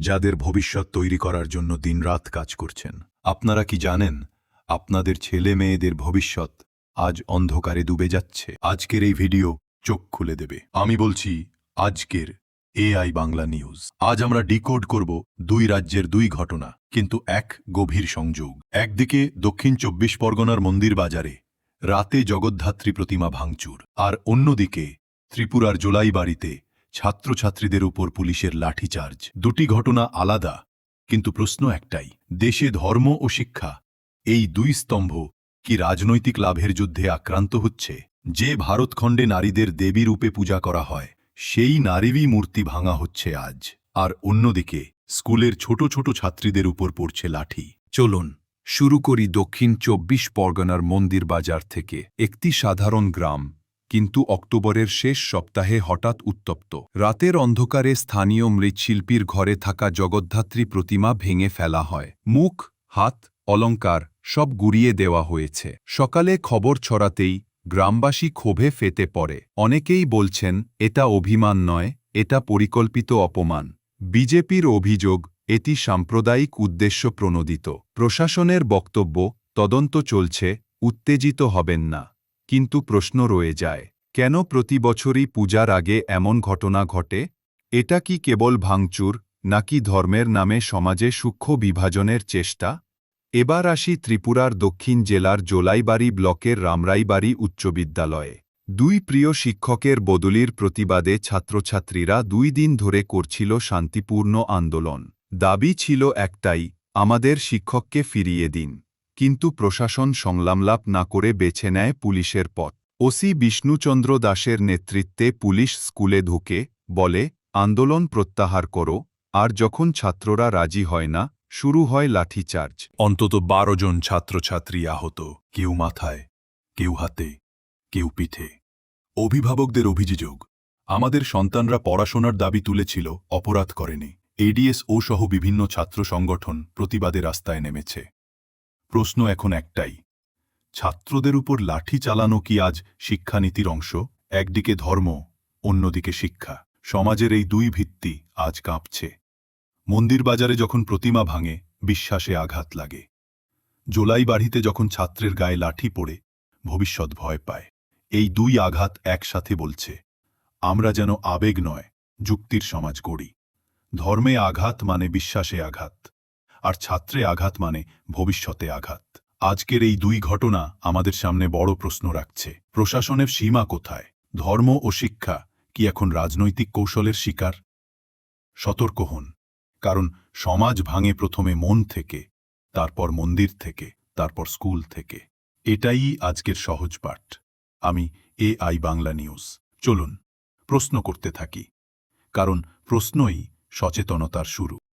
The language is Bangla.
যাদের ভবিষ্যৎ তৈরি করার জন্য দিনরাত কাজ করছেন। আপনারা কি জানেন, আপনাদের ছেলে মেয়েদের ভবিষ্যৎ আজ অন্ধকারে ডুবে যাচ্ছে। আজকের এই ভিডিও চোখ খুলে দেবে। আমি বলছি, আজকের এআই বাংলা নিউজ। আজ আমরা ডিকোড করব দুই রাজ্যের দুই ঘটনা, কিন্তু এক গভীর সংযোগ। একদিকে দক্ষিণ চব্বিশ পরগনার মন্দির বাজারে রাতে জগদ্ধাত্রী প্রতিমা ভাঙচুর, আর অন্যদিকে ত্রিপুরার জোলাই বাড়িতে ছাত্রছাত্রীদের উপর পুলিশের লাঠিচার্জ। দুটি ঘটনা আলাদা, কিন্তু প্রশ্ন একটাই, দেশে ধর্ম ও শিক্ষা, এই দুই স্তম্ভ কি রাজনৈতিক লাভের যুদ্ধে আক্রান্ত হচ্ছে? যে ভারতখণ্ডে নারীদের দেবী রূপে পূজা করা হয়, সেই নারীরই মূর্তি ভাঙা হচ্ছে আজ। আর অন্যদিকে, স্কুলের ছোট ছোট ছাত্রীদের উপর পড়ছে লাঠি। চলুন, শুরু করি দক্ষিণ চব্বিশ পরগনার মন্দির বাজার থেকে একটি সাধারণ গ্রাম কিন্তু অক্টোবরের শেষ সপ্তাহে হঠাৎ উত্তপ্ত। রাতের অন্ধকারে স্থানীয় মৃৎশিল্পীর ঘরে থাকা জগদ্ধাত্রী প্রতিমা ভেঙে ফেলা হয়। মুখ, হাত অলঙ্কার সব গুড়িয়ে দেওয়া হয়েছে। সকালে খবর ছড়াতেই গ্রামবাসী ক্ষোভে ফেতে পড়ে। অনেকেই বলছেন, এটা অভিমান নয়, এটা পরিকল্পিত অপমান। বিজেপির অভিযোগ, এটি সাম্প্রদায়িক উদ্দেশ্য প্রণোদিত। প্রশাসনের বক্তব্য, তদন্ত চলছে, উত্তেজিত হবেন না। কিন্তু প্রশ্ন রয়ে যায়, কেন প্রতি বছরই পূজার আগে এমন ঘটনা ঘটে? এটা কি কেবল ভাঙচুর, নাকি ধর্মের নামে সমাজে সূক্ষ্ম বিভাজনের চেষ্টা? এবার আসি ত্রিপুরার দক্ষিণ জেলার জোলাইবাড়ি ব্লকের রামরাইবাড়ি উচ্চ বিদ্যালয়ে। দুই প্রিয় শিক্ষকের বদলির প্রতিবাদে ছাত্রছাত্রীরা দুই দিন ধরে করছিল শান্তিপূর্ণ আন্দোলন। দাবি ছিল একটাই, আমাদের শিক্ষককে ফিরিয়ে দিন। কিন্তু প্রশাসন সংলামলাপ না করে বেছে নেয় পুলিশের পথ। ওসি বিষ্ণুচন্দ্র দাসের নেতৃত্বে পুলিশ স্কুলে ঢুকে, বলে, আন্দোলন প্রত্যাহার করো, আর যখন ছাত্ররা রাজি হয় না, শুরু হয় লাঠিচার্জ। অন্তত বারো জন ছাত্রছাত্রী আহত, কেউ মাথায়, কেউ হাতে, কেউ পিঠে। অভিভাবকদের অভিযোগ, আমাদের সন্তানরা পড়াশোনার দাবি তুলেছিল, অপরাধ করেনি। এডিএস ও সহ বিভিন্ন ছাত্র সংগঠন প্রতিবাদে রাস্তায় নেমেছে। প্রশ্ন এখন একটাই। ছাত্রদের উপর লাঠি চালানো কি আজ শিক্ষানীতির অংশ? একদিকে ধর্ম, অন্যদিকে শিক্ষা। সমাজের এই দুই ভিত্তি আজ কাঁপছে। মন্দির বাজারে যখন প্রতিমা ভাঙে, বিশ্বাসে আঘাত লাগে। জোলাই বাড়িতে যখন ছাত্রের গায়ে লাঠি পড়ে, ভবিষ্যৎ ভয় পায়। এই দুই আঘাত একসাথে বলছে, আমরা যেন আবেগ নয়, যুক্তির সমাজ গড়ি। ধর্মে আঘাত মানে বিশ্বাসে আঘাত। আর ছাত্রে আঘাত মানে ভবিষ্যতে আঘাত। আজকের এই দুই ঘটনা আমাদের সামনে বড় প্রশ্ন রাখছে। প্রশাসনের সীমা কোথায়? ধর্ম ও শিক্ষা কি এখন রাজনৈতিক কৌশলের শিকার? সতর্ক হন, কারণ সমাজ ভাঙে প্রথমে মন থেকে, তারপর মন্দির থেকে, তারপর স্কুল থেকে। এটাই আজকের সহজ পাঠ। আমি এ আই বাংলা নিউজ। চলুন, প্রশ্ন করতে থাকি, কারণ প্রশ্নই সচেতনতার শুরু।